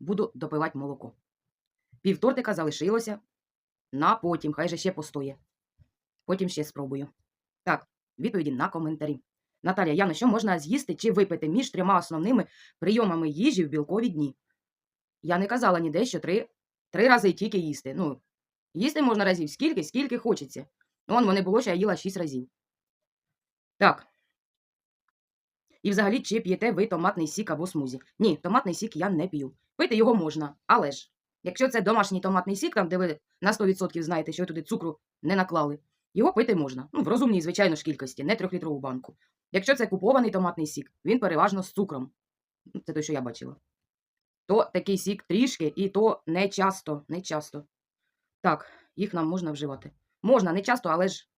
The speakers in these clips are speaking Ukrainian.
буду допивати молоко. Півтортика залишилося на потім, хай же ще постоє. Потім ще спробую. Так, відповіді на коментарі. Наталія, Яна, що можна з'їсти чи випити між трьома основними прийомами їжі в білкові дні? Я не казала ніде, що три, три рази тільки їсти. Ну, їсти можна разів скільки, скільки хочеться. Ну, вон мене було, що я їла шість разів. Так. І взагалі, чи п'єте ви томатний сік або смузі? Ні, томатний сік я не п'ю. Пити його можна, але ж, якщо це домашній томатний сік, там, де ви на 100% знаєте, що туди цукру не наклали, його пити можна. Ну, в розумній, звичайно ж, кількості, не трьохлітрову банку. Якщо це купований томатний сік, він переважно з цукром. Ну, Це те, що я бачила. То такий сік трішки, і то не часто, не часто. Так, їх нам можна вживати. Можна, не часто, але ж,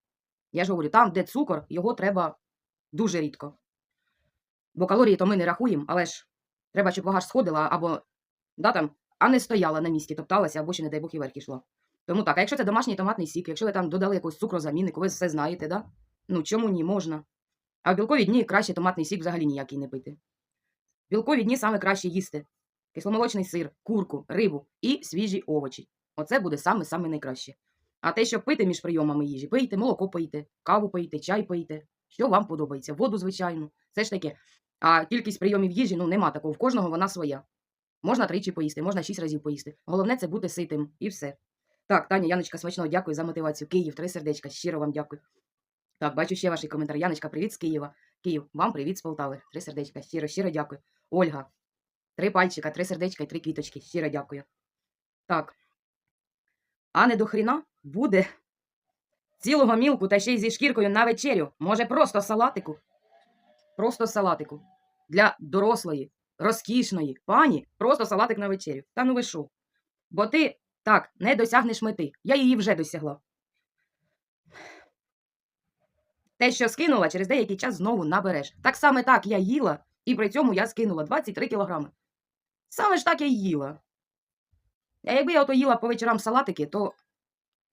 я ж говорю, там, де цукор, його треба дуже рідко. Бо калорії то ми не рахуємо, але ж треба, щоб вага сходила або да, там, а не стояла на місці, топталася, або ще, не дай Бог, і вверх ішла. Тому так, а якщо це домашній томатний сік, якщо ви там додали якусь цукрозамінник, ви все знаєте, да? ну чому ні, можна. А в білкові дні краще томатний сік взагалі ніякий не пити. В білкові дні саме краще їсти кисломолочний сир, курку, рибу і свіжі овочі. Оце буде саме-саме найкраще. А те, що пити між прийомами їжі, пийте, молоко пийте, каву пийте, чай пийте, що вам подобається, воду, звичайно. Це ж таке. А кількість прийомів їжі ну нема такого. В кожного вона своя. Можна тричі поїсти, можна шість разів поїсти. Головне це бути ситим і все. Так, Таня, Яночка, смачного дякую за мотивацію. Київ, три сердечка, щиро вам дякую. Так, бачу ще ваш коментар. Яночка, привіт з Києва. Київ, вам привіт з Полтави. Три сердечка, щиро, щиро дякую. Ольга, три пальчика, три сердечка і три квіточки. Щиро дякую. Так. А не до хріна буде цілого мілку та ще й зі шкіркою на вечерю. Може, просто салатику. Просто салатику. Для дорослої, розкішної пані просто салатик на вечерю. Та ну ви що? Бо ти так не досягнеш мети. Я її вже досягла. Те, що скинула, через деякий час знову набереш. Так саме так я їла, і при цьому я скинула 23 кілограми. Саме ж так я їла. А якби я ото їла по вечорам салатики, то,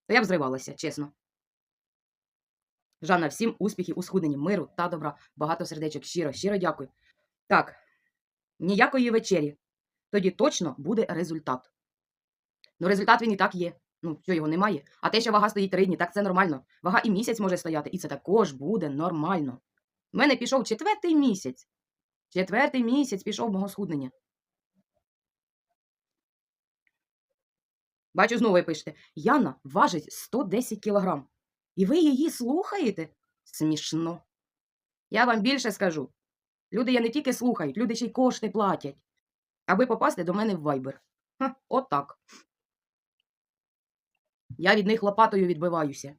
то я б зривалася, чесно. Жанна, всім успіхів у схудненні, миру та добра. Багато сердечок. Щиро, щиро дякую. Так, ніякої вечері. Тоді точно буде результат. Ну, результат він і так є. Ну, що його немає. А те, що вага стоїть три дні, так це нормально. Вага і місяць може стояти, і це також буде нормально. У мене пішов четвертий місяць. Четвертий місяць пішов мого схуднення. Бачу, знову ви пишете. Яна важить 110 кілограм. І ви її слухаєте? Смішно. Я вам більше скажу. Люди я не тільки слухають, люди ще й кошти платять. Аби попасти до мене в вайбер. Ха, отак. Я від них лопатою відбиваюся.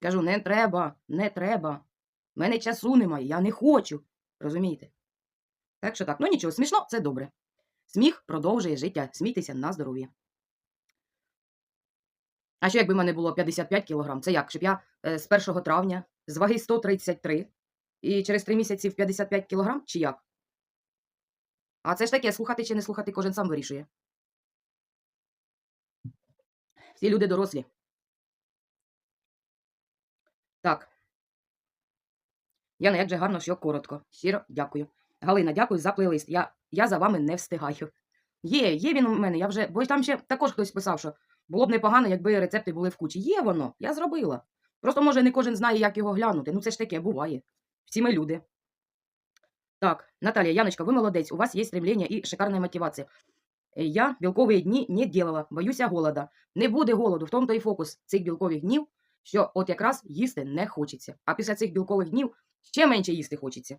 Кажу, не треба, не треба. В мене часу немає, я не хочу. Розумієте? Так що так, ну нічого, смішно, це добре. Сміх продовжує життя. Смійтеся на здоров'я. А що якби в мене було 55 кілограм? Це як? Щоб я е, з 1 травня з ваги 133 і через 3 місяці в 55 кілограм? Чи як? А це ж таке, слухати чи не слухати, кожен сам вирішує. Всі люди дорослі. Так. Яна, як же гарно, що коротко. Щиро дякую. Галина, дякую за плейлист. Я, я за вами не встигаю. Є, є він у мене. Я вже, бо там ще також хтось писав, що було б непогано, якби рецепти були в кучі. Є воно, я зробила. Просто, може, не кожен знає, як його глянути. Ну, це ж таке буває. Всі ми люди. Так, Наталья, Яночка, ви молодець, у вас є стремлення і шикарна мотивація. Е, Я білкові дні не делала, боюся голода. Не буде голоду, в тому то і фокус цих білкових днів, що от якраз їсти не хочеться. А після цих білкових днів ще менше їсти хочеться.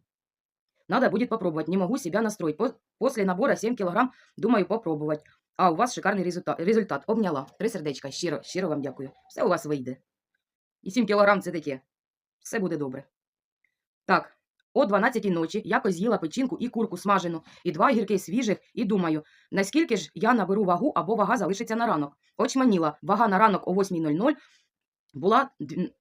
Надо будет попробовать. Не могу себя настроить. По- После набора 7 килограмм думаю попробовать. А у вас шикарний результат. результат. Обняла. Три сердечка. Щиро, щиро вам дякую. Все у вас вийде. І 7 кілограм це таке. Все буде добре. Так, о 12 ночі якось з'їла печінку і курку смажену, і два гірки свіжих, і думаю, наскільки ж я наберу вагу або вага залишиться на ранок. Очманіла, вага на ранок о 8.00 була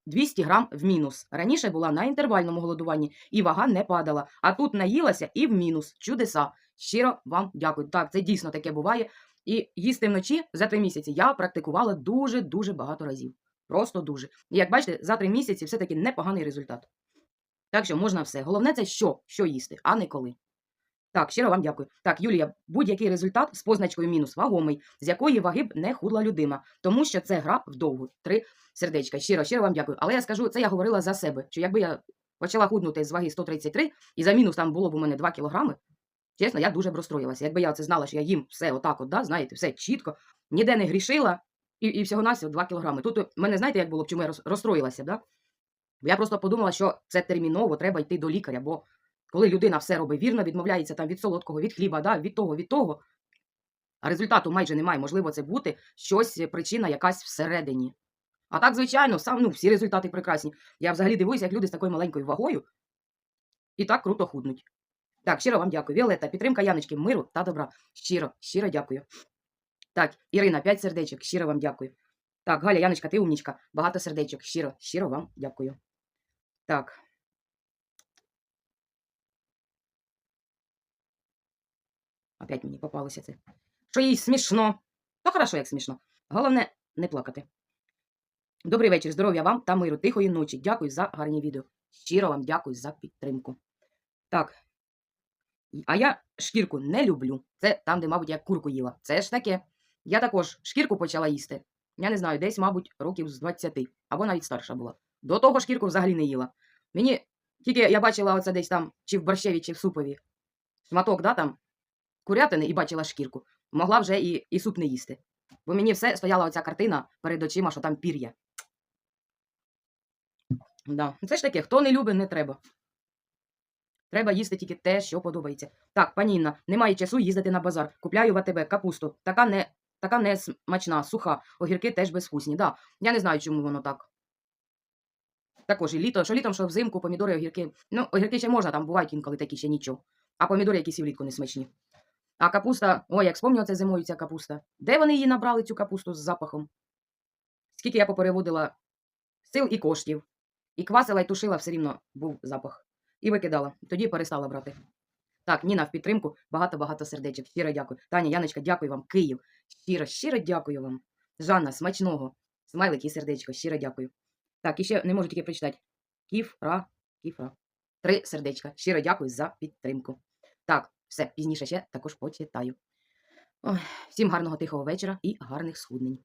200 грам в мінус. Раніше була на інтервальному голодуванні, і вага не падала. А тут наїлася і в мінус. Чудеса. Щиро вам дякую. Так, це дійсно таке буває. І їсти вночі за три місяці я практикувала дуже-дуже багато разів. Просто дуже. І як бачите, за три місяці все-таки непоганий результат. Так що можна все. Головне це що? Що їсти, а не коли. Так, щиро вам дякую. Так, Юлія, будь-який результат з позначкою мінус вагомий, з якої ваги б не худла людина, тому що це гра вдовгу. Три сердечка. Щиро, щиро вам дякую. Але я скажу, це я говорила за себе. Що якби я почала худнути з ваги 133, і за мінус там було б у мене 2 кілограми, чесно, я дуже б розстроїлася. Якби я це знала, що я їм все отак, от, да, знаєте, все чітко, ніде не грішила, і, і всього на 2 кілограми. Тут у мене, знаєте, як було б, чому я розстроїлася, да? Я просто подумала, що це терміново, треба йти до лікаря, бо коли людина все робить вірно, відмовляється там від солодкого, від хліба, да, від того, від того, а результату майже немає. Можливо, це бути щось, е, причина якась всередині. А так, звичайно, сам, ну, всі результати прекрасні. Я взагалі дивуюся, як люди з такою маленькою вагою і так круто худнуть. Так, щиро вам дякую. Віолетта, підтримка Яночки, миру та добра. Щиро, щиро дякую. Так, Ірина, 5 сердечок, щиро вам дякую. Так, Галя, Яночка, ти умнічка, багато сердечок, щиро, щиро вам дякую. Так. Опять мені попалося це. Що їй смішно. То хорошо, як смішно. Головне, не плакати. Добрий вечір, здоров'я вам та миру, тихої ночі. Дякую за гарні відео. Щиро вам дякую за підтримку. Так. А я шкірку не люблю. Це там, де, мабуть, я курку їла. Це ж таке. Я також шкірку почала їсти. Я не знаю, десь, мабуть, років з 20, або навіть старша була. До того шкірку взагалі не їла. Мені тільки я бачила оце десь там, чи в борщеві, чи в супові. Шматок, да, там, курятини і бачила шкірку. Могла вже і, і суп не їсти. Бо мені все стояла оця картина перед очима, що там пір'я. Да. Це ж таке, хто не любить, не треба. Треба їсти тільки те, що подобається. Так, пані Інна, немає часу їздити на базар. Купляю в АТБ капусту. Така не, така не смачна, суха. Огірки теж безвкусні. Да. Я не знаю, чому воно так. Також і літо, що літом, що взимку, помідори, огірки. Ну, огірки ще можна, там бувають інколи такі ще нічого. А помідори якісь і влітку не смачні. А капуста, ой, як спомню, це зимою ця капуста. Де вони її набрали, цю капусту з запахом? Скільки я попереводила сил і коштів. І квасила, і тушила, все рівно був запах. І викидала. Тоді перестала брати. Так, Ніна в підтримку, багато-багато сердечок. Щиро дякую. Таня, Яночка, дякую вам. Київ. Щиро, щиро дякую вам. Жанна, смачного. Смайлик і сердечко, щиро дякую. Так, і ще не можу тільки прочитати. Кіфра, кіфра. Три сердечка. Щиро дякую за підтримку. Так, все, пізніше ще також почитаю. Ой, всім гарного тихого вечора і гарних схуднень.